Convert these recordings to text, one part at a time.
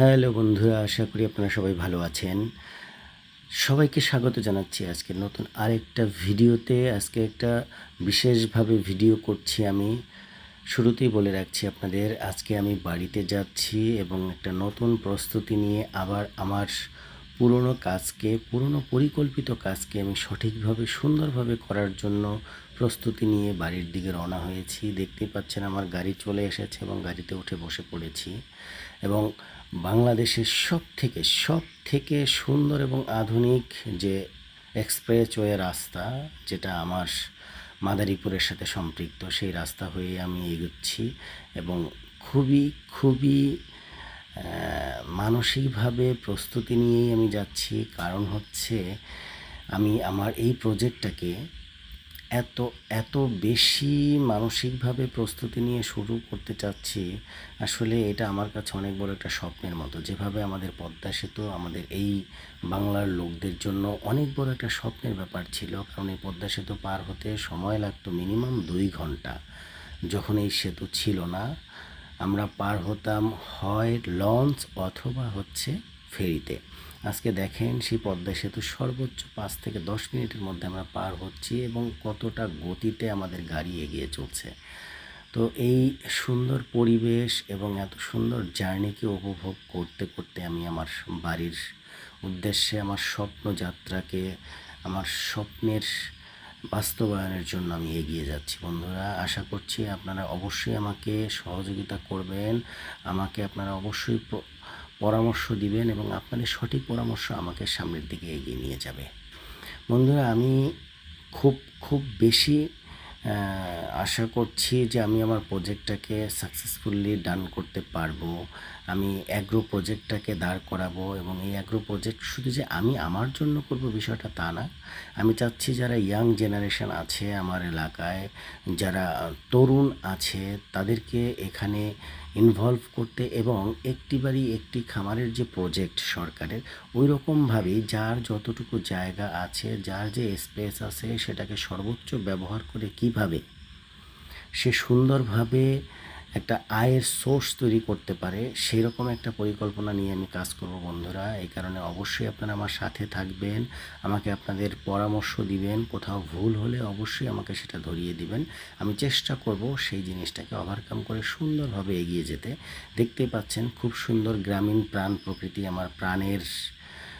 Hello বন্ধুরা, আশা করি আপনারা সবাই ভালো আছেন। সবাইকে স্বাগত জানাচ্ছি আজকে নতুন আরেকটা ভিডিওতে। আজকে একটা বিশেষভাবে ভিডিও করছি আমি। শুরুতেই বলে রাখছি আপনাদের, আজকে আমি বাড়িতে যাচ্ছি এবং একটা নতুন প্রস্তুতি নিয়ে আবার আমার পুরনো কাজকে, পুরনো পরিকল্পিত কাজকে আমি সঠিকভাবে, সুন্দরভাবে করার জন্য প্রস্তুতি নিয়ে বাড়ির দিকে রওনা হয়েছি। দেখতেই পাচ্ছেন আমার গাড়ি চলে এসেছে এবং গাড়িতে উঠে বসে পড়েছি। এবং বাংলাদেশের সব থেকে সব থেকে সুন্দর এবং আধুনিক যে এক্সপ্রেসওয়ে রাস্তা, যেটা আমার মাদারীপুরের সাথে সম্পৃক্ত, সেই রাস্তা হয়ে আমি এগোচ্ছি এবং খুবই খুবই মানসিকভাবে প্রস্তুতি নিয়েই আমি যাচ্ছি। কারণ হচ্ছে আমি আমার এই প্রজেক্টটাকে এত এত বেশি মানসিকভাবে প্রস্তুতি নিয়ে শুরু করতে চাচ্ছি, আসলে এটা আমার কাছে অনেক বড় একটা স্বপ্নের মতো। যেভাবে আমাদের পদ্মা সেতু, আমাদের এই বাংলার লোকদের জন্য অনেক বড় একটা স্বপ্নের ব্যাপার ছিল। কারণ এই পদ্মা সেতু পার হতে সময় লাগতো মিনিমাম দুই ঘণ্টা। যখন এই সেতু ছিল না আমরা পার হতাম হয় লঞ্চ অথবা হচ্ছে ফেরিতে। আজকে দেখেন সেই পদ্মা সেতু সর্বোচ্চ পাঁচ থেকে দশ মিনিটের মধ্যে আমরা পার হচ্ছি এবং কতটা গতিতে আমাদের গাড়ি এগিয়ে চলছে। তো এই সুন্দর পরিবেশ এবং এত সুন্দর জার্নিকে উপভোগ করতে করতে আমি আমার বাড়ির উদ্দেশ্যে, আমার স্বপ্ন যাত্রাকে আমার স্বপ্নের বাস্তবায়নের জন্য আমি এগিয়ে যাচ্ছি। বন্ধুরা, আশা করছি আপনারা অবশ্যই আমাকে সহযোগিতা করবেন। আমাকে আপনারা অবশ্যই পরামর্শ দিবেন এবং আপনাদের সঠিক পরামর্শ আমাকে সামনের দিকে এগিয়ে নিয়ে যাবে। বন্ধুরা, আমি খুব খুব বেশি আশা করছি যে আমি আমার প্রজেক্টটাকে সাকসেসফুলি ডান করতে পারব। আমি অ্যাগ্রো প্রজেক্টটাকে দাঁড় করাবো এবং এই অ্যাগ্রো প্রজেক্ট শুধু যে আমি আমার জন্য করব বিষয়টা তা না, আমি চাচ্ছি যারা ইয়াং জেনারেশন আছে আমার এলাকায়, যারা তরুণ আছে তাদেরকে এখানে ইনভলভ করতে এবং একটি বাড়ি একটি খামারের যে প্রজেক্ট সরকারের ওই রকমভাবেই যার যতটুকু জায়গা আছে, যার যে স্পেস আছে, সেটাকে সর্বোচ্চ ব্যবহার করে কীভাবে সে সুন্দরভাবে একটা আয়ের সোর্স তৈরি করতে পারে সেই রকম একটা পরিকল্পনা নিয়ে আমি কাজ করব বন্ধুরা। এই কারণে অবশ্যই আপনারা আমার সাথে থাকবেন, আমাকে আপনাদের পরামর্শ দিবেন। কোথাও ভুল হলে অবশ্যই আমাকে সেটা ধরিয়ে দিবেন। আমি চেষ্টা করব সেই জিনিসটাকে ওভারকাম করে সুন্দরভাবে এগিয়ে যেতে। দেখতেই পাচ্ছেন, খুব সুন্দর গ্রামীণ প্রাণ প্রকৃতি আমার প্রাণের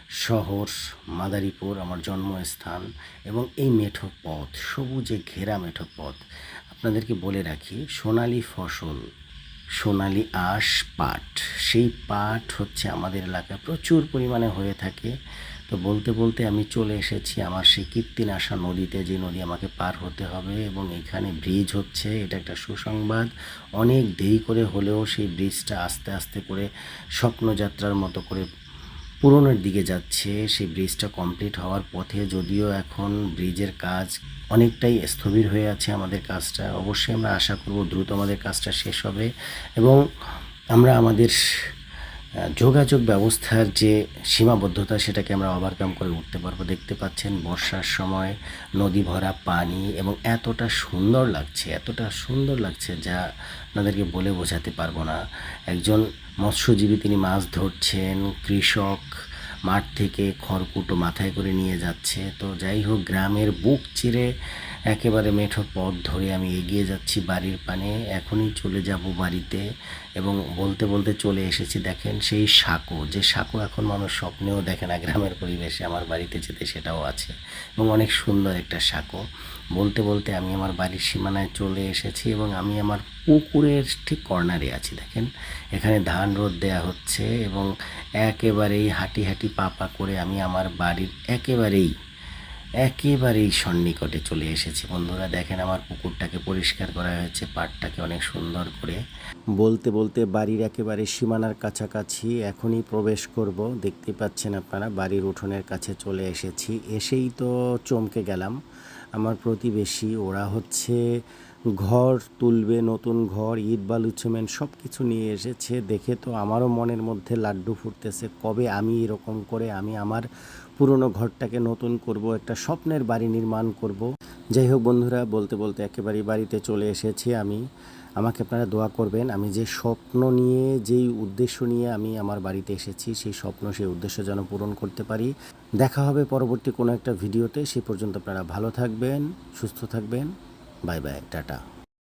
শহর, মাদারীপুর আমার জন্মস্থান এবং এই মেঠো পথ, সবুজে ঘেরা মেঠো পথ। আপনাদেরকে বলে রাখি, সোনালি ফসল, সোনালি আঁশ, পাট, সেই পাট হচ্ছে আমাদের এলাকায় প্রচুর পরিমাণে হয়ে থাকে। তো বলতে বলতে আমি চলে এসেছি আমার সেই কীর্তিনাশা নদীতে, যে নদী আমাকে পার হতে হবে এবং এখানে ব্রিজ হচ্ছে, এটা একটা সুসংবাদ। অনেক দেরি করে হলেও সেই ব্রিজটা আস্তে আস্তে করে স্বপ্নযাত্রার মতো করে পূরণের দিকে যাচ্ছে, সেই ব্রিজটা কমপ্লিট হওয়ার পথে যদিও এখন ব্রিজের কাজ অনেকটাই স্থবির হয়ে আছে আমাদের কাজটা, অবশ্যই আমরা আশা করব দ্রুত আমাদের কাজটা শেষ হবে এবং আমরা আমাদের যোগাযোগ ব্যবস্থার যে সীমাবদ্ধতা, সেটাকে আমরা ওভারকাম করে উঠতে পারব। দেখতে পাচ্ছেন বর্ষার সময় নদী ভরা পানি এবং এতটা সুন্দর লাগছে, এতটা সুন্দর লাগছে যা আপনাদেরকে বলে বোঝাতে পারব না। একজন মৎস্যজীবী তিনি মাছ ধরছেন, কৃষক মাঠ থেকে খড়কুটো মাথায় করে নিয়ে যাচ্ছে। তো যাই হোক, গ্রামের বুক চিরে একেবারে মেঠো পথ ধরে আমি এগিয়ে যাচ্ছি বাড়ির পানে। এখনই চলে যাব বাড়িতে এবং বলতে বলতে চলে এসেছি, দেখেন সেই সাঁকো। যে সাঁকো এখন মানুষ স্বপ্নেও দেখে না, গ্রামের পরিবেশে আমার বাড়িতে যেতে সেটাও আছে এবং অনেক সুন্দর একটা সাঁকো। বলতে বলতে আমি আমার বাড়ির সীমানায় চলে এসেছি এবং আমি আমার পুকুরের ঠিক কর্নারে আছি, দেখেন। এখানে ধান রোদ দেয়া হচ্ছে এবং একেবারেই হাঁটি হাঁটি পা পা করে আমি আমার বাড়ির একেবারেই একেবারেই সন্নিকটে চলে এসেছি। বন্ধুরা, দেখেন আমার পুকুরটাকে পরিষ্কার করা হয়েছে পাটটাকে অনেক সুন্দর করে। বলতে বলতে বাড়ির একেবারে সীমানার কাছাকাছি এখনই প্রবেশ করব। দেখতে পাচ্ছেন আপনারা, বাড়ির উঠোনের কাছে চলে এসেছি। এসেই তো চমকে গেলাম। আমার প্রতিবেশী, ওরা হচ্ছে ঘর তুলবে, নতুন ঘর, ইট, বালু, সিমেন্ট সব কিছু নিয়ে এসেছে। দেখে তো আমারও মনের মধ্যে লাড্ডু ফুটতেছে, কবে আমি এরকম করে, আমি আমার পুরনো ঘরটাকে নতুন করব, একটা স্বপ্নের বাড়ি নির্মাণ করব। যাই হোক বন্ধুরা, বলতে বলতে একেবারেই বাড়িতে চলে এসেছি আমি। আমাকে আপনারা দোয়া করবেন, আমি যে স্বপ্ন নিয়ে, যেই উদ্দেশ্য নিয়ে আমি আমার বাড়িতে এসেছি, সেই স্বপ্ন, সেই উদ্দেশ্য যেন পূরণ করতে পারি। দেখা হবে পরবর্তী কোনো একটা ভিডিওতে। সে পর্যন্ত আপনারা ভালো থাকবেন, সুস্থ থাকবেন। Bye bye, tata.